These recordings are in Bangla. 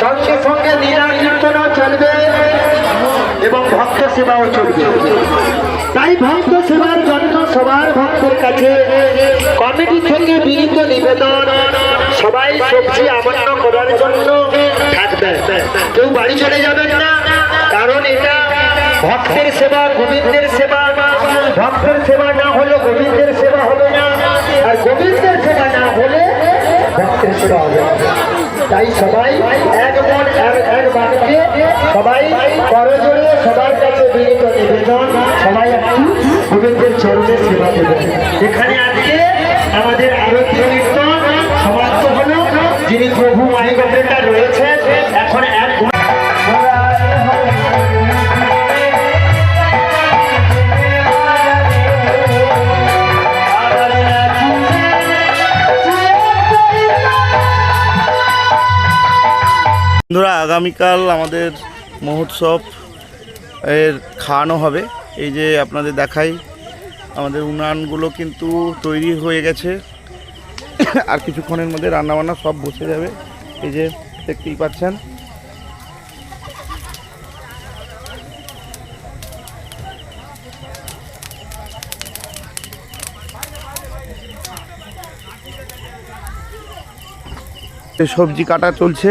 সঙ্গে সঙ্গে লীলা কীর্তনও চলবে এবং ভক্ত সেবাও চলবে। তাই ভক্ত সেবার জন্য সবার ভক্তের কাছে কমিটি থেকে বিনীত নিবেদন, সবাই সবজি আমান্য করার জন্য থাকবে। কেউ বাড়ি চলে যাবেন না, কারণ এটা ভক্তের সেবা, গোবিন্দের সেবা। ভক্তের সেবা না হলে গোবিন্দের সেবা হবে না, আর গোবিন্দের সেবা না হলে ভক্তের সেবা হবে না। তাই সবাই এক মন এক এক বাক্যে সবাই করজোড়ে সবার কাছে বিনীত নিবেদন, সবাই একটু গোবিন্দের চরণে সেবা দেবেন। এখানে আজকে আমাদের আরতি কীর্তন সমাপ্ত হলো। যিনি প্রভু মাইগোপেটা রয়েছেন এখন বন্ধুরা, আগামীকাল আমাদের মহোৎসব এর খাওয়ানো হবে। এই যে আপনাদের দেখাই, আমাদের উনানগুলো কিন্তু তৈরি হয়ে গেছে। আর কিছুক্ষণের মধ্যে রান্নাবান্না সব বসে যাবে। এই যে দেখতেই পাচ্ছেন। সবজি কাটা চলছে।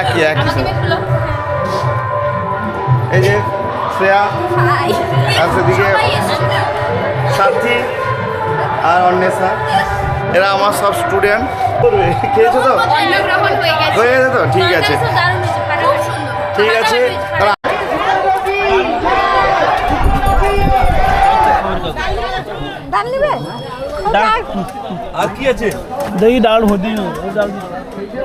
একই একই এই যে শ্রেয়া দিকে সাথী আর অন্বেষা। এরা আমার সব স্টুডেন্ট খেয়েছো তো? হয়ে গেছে। তো? ঠিক আছে। ঠিক আছে। আর কি আছে দই ডাল হতে ডাল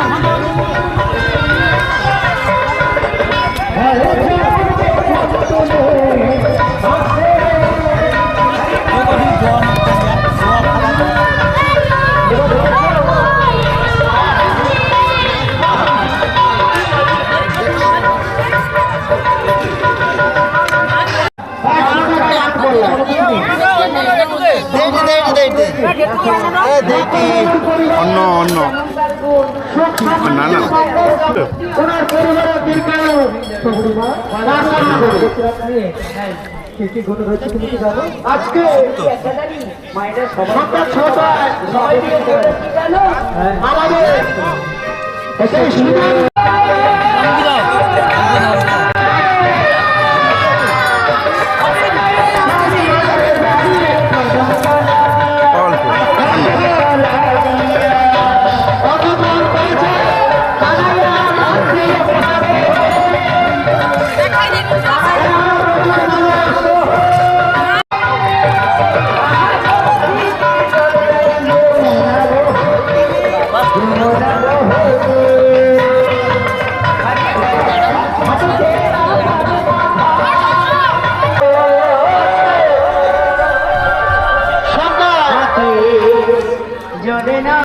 おいしい! দেখি। অন্য অন্য। না না আজকে